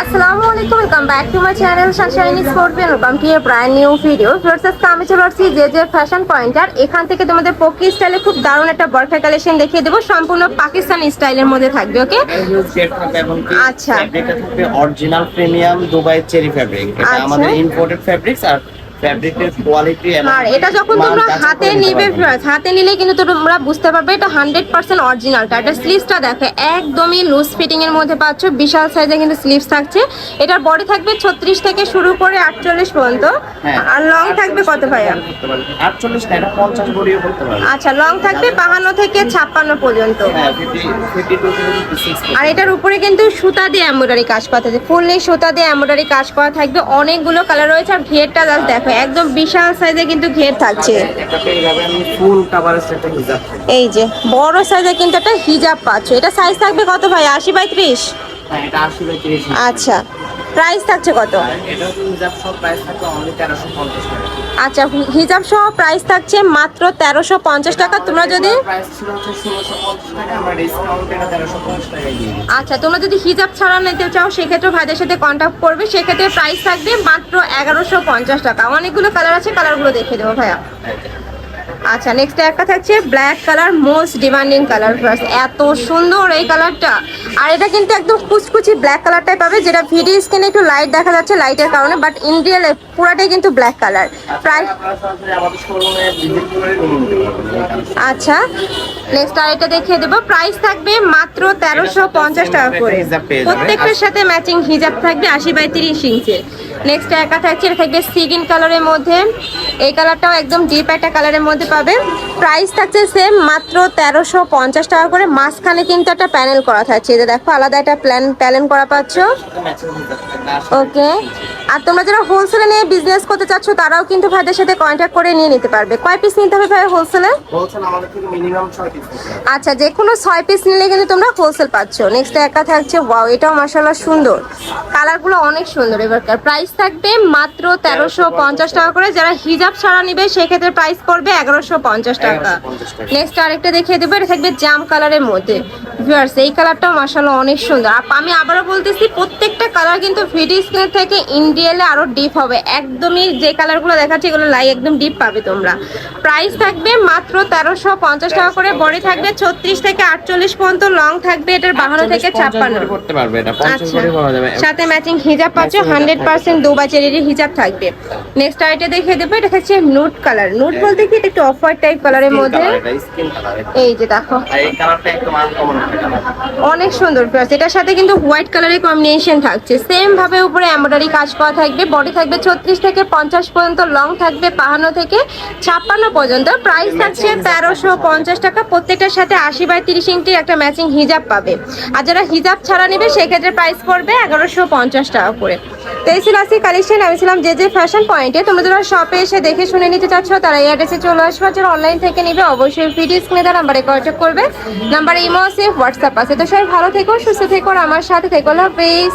আসসালামু আলাইকুম welcome back to my channel Sunshine Sports welcome to a brand new video আজকে আমি চলে আসছি যে যে ফ্যাশন পয়েন্টার এখান থেকে তোমাদের পকি স্টাইলে খুব দারুণ একটা বরফা কালেকশন দেখিয়ে দেবো। সম্পূর্ণ পাকিস্তানি স্টাইলের মধ্যে থাকবে ওকে আচ্ছা। এটা থাকবে original premium Dubai cherry fabric এটা আচ্ছা। আমাদের ইম্পোর্টেড ফ্যাব্রিক্স আর ফ্যাব্রিকের কোয়ালিটি আর এটা যখন তোমরা হাতে নিবে viewers, হাতে নিলে কিন্তু তোমরা বুঝতে পারবে এটা হান্ড্রেড পার্সেন্ট অরিজিনালটা এটা স্লিভসটা দেখে একদমই লুজ ফিটিং এর মধ্যে পাচ্ছ বিশাল সাইজে কিন্তু স্লিভস থাকছে। এটার বডি থাকবে ছত্রিশ থেকে শুরু করে আটচল্লিশ পর্যন্ত। হ্যাঁ। আর লং থাকবে কত ভাইয়া? আটচল্লিশ না এটা পঞ্চাশ বড়িও করতে পারবে। আচ্ছা লং থাকবে বাহান্ন থেকে ছাপ্পান্ন পর্যন্ত। হ্যাঁ সিক্স আর এটার উপরে কিন্তু সুতা দিয়ে এমব্রয়ডারি কাজ করা থাকবে ফুললি সুতা দিয়ে এমব্রয়ডারি কাজ করা থাকবে। অনেকগুলো কালার রয়েছে আর ঘেরটা জাস্ট দেখো একদম বিশাল সাইজে কিন্তু ঘের থাকছে। এটা পেয়ে যাবেন ফুল কাভারেজ একটা হিজাব এই যে বড় সাইজে কিন্তু একটা হিজাব পাচ্ছ। এটা সাইজ থাকবে কত ভাই? আশি বাই ত্রিশ? হ্যাঁ এটা আশি বাই তিরিশ। আচ্ছা। প্রাইস থাকছে কত? আচ্ছা হিজাব সহ প্রাইস থাকছে মাত্র তেরোশো পঞ্চাশ টাকা। তোমরা যদি আচ্ছা তোমরা যদি হিজাব ছাড়া নিতে চাও সেক্ষেত্রে ভাইদের সাথে কন্ট্যাক্ট করবে। সেক্ষেত্রে প্রাইস থাকবে মাত্র এগারোশো পঞ্চাশ টাকা। অনেকগুলো কালার আছে কালারগুলো দেখে দেবো ভাইয়া। আচ্ছা নেক্সট একটা থাকছে black colour most demanding colour first এত সুন্দর এই কালারটা আর এটা কিন্তু একদম কুচকুচি ব্ল্যাক কালারটাই পাবে যেটা ভিডিও স্ক্রিনে একটু লাইট দেখা যাচ্ছে লাইটের কারণে বাট ইন রিয়েল পুরাটাই কিন্তু ব্ল্যাক কালার প্রায়। আচ্ছা নেক্সট আরেকটা দেখিয়ে দেবো। প্রাইস থাকবে মাত্র তেরোশো পঞ্চাশ টাকা করে। প্রত্যেকটার সাথে ম্যাচিং হিজাব থাকবে আশি বাই তিরিশ ইঞ্চের। নেক্সট একা থাকছে এটা থাকবে সিগিন কালারের মধ্যে। এই কালারটাও একদম ডিপ একটা কালারের মধ্যে পাবে। প্রাইস থাকছে সেম মাত্র তেরোশো পঞ্চাশ টাকা করে। মাঝখানে কিন্তু একটা প্যানেল করা থাকছে। এটা দেখো আলাদা একটা প্ল্যান প্যানেল করা পাচ্ছ। ওকে আর তোমরা যারা হোলসেলে নিয়ে বিজনেস করতে চাচ্ছ তারাও কিন্তু ভাইদের সাথে কন্ট্যাক্ট করে নিয়ে নিতে পারবে। কয় পিস নিতে হবে ভাই হোলসেলে আচ্ছা যে কোনো ছয় পিস নিলে কিন্তু তোমরা হোলসেল পাচ্ছ। নেক্সট একা থাকছে ওয়াও এটাও মাসাল্লাহ সুন্দর। কালারগুলো অনেক সুন্দর এবারকার প্রাইস থাকবে মাত্র তেরোশো পঞ্চাশ টাকা করে। যারা হিজাব ছাড়া নিবে সেক্ষেত্রে প্রাইস পড়বে এগারোশো পঞ্চাশ টাকা। 1150 টাকা। নেক্সট আরেকটা দেখিয়ে দেবো এটা থাকবে জাম কালারের মধ্যে। ভিউয়ার্স এই কালারটাও মাসাল্লাহ অনেক সুন্দর। আর আমি আবারও বলতেছি প্রত্যেকটা কালার কিন্তু ভিডিও স্ক্রিনের থেকে ইন্ডিয়ালে আরও ডিপ হবে। একদমই যে কালারগুলো দেখাচ্ছে এগুলো লাই একদম ডিপ পাবে তোমরা। প্রাইস থাকবে মাত্র তেরোশো পঞ্চাশ টাকা করে। বডি থাকবে ছত্রিশ থেকে আটচল্লিশ পর্যন্ত লং থাকবে এটার বাহান্ন থেকে ছাপ্পান্ন। আচ্ছা। সাথে ম্যাচিং হিজাব পাচ্ছ হান্ড্রেড পার্সেন্ট দুবা চেরির হিজাব থাকবে। নেক্সট আইটা দেখিয়ে দেবো এটা হচ্ছে নুট কালার নুট বলতে কি এটা একটু অফ হোয়াইট টাইপ কালারের মধ্যে। এই যে দেখো। অনেক সুন্দর প্লাস এটার সাথে কিন্তু হোয়াইট কালারের কম্বিনেশন থাকছে। সেম ভাবে উপরে এমব্রয়ডারি কাজ করা থাকবে। বডি থাকবে ছত্রিশ থেকে পঞ্চাশ পর্যন্ত লং থাকবে বাহান্ন থেকে ছাপ্পান্ন পর্যন্ত। প্রাইস থাকছে তেরোশো পঞ্চাশ টাকা। প্রত্যেকটার সাথে আশি বাই তিরিশ ইঞ্চির একটা ম্যাচিং হিজাব পাবে। আর যারা হিজাব ছাড়া নেবে সেক্ষেত্রে প্রাইস পড়বে এগারোশো পঞ্চাশ টাকা করে। তো এই ছিল আজকে কালেকশন আমি ছিলাম যে যে ফ্যাশন পয়েন্টে তোমরা যারা শপে এসে দেখে শুনে নিতে চাচ্ছ, তারা এই অ্যাড্রেসে চলে আসবে যারা অনলাইন থেকে নিবে, অবশ্যই ভিডিও স্ক্রিনে তার নাম্বারে কন্ট্যাক্ট করবে। নাম্বারে ইমো আছে হোয়াটসঅ্যাপ আছে। তো সবাই ভালো থেকো, সুস্থ থেকো আমার সাথে থেকো। হাফেজ।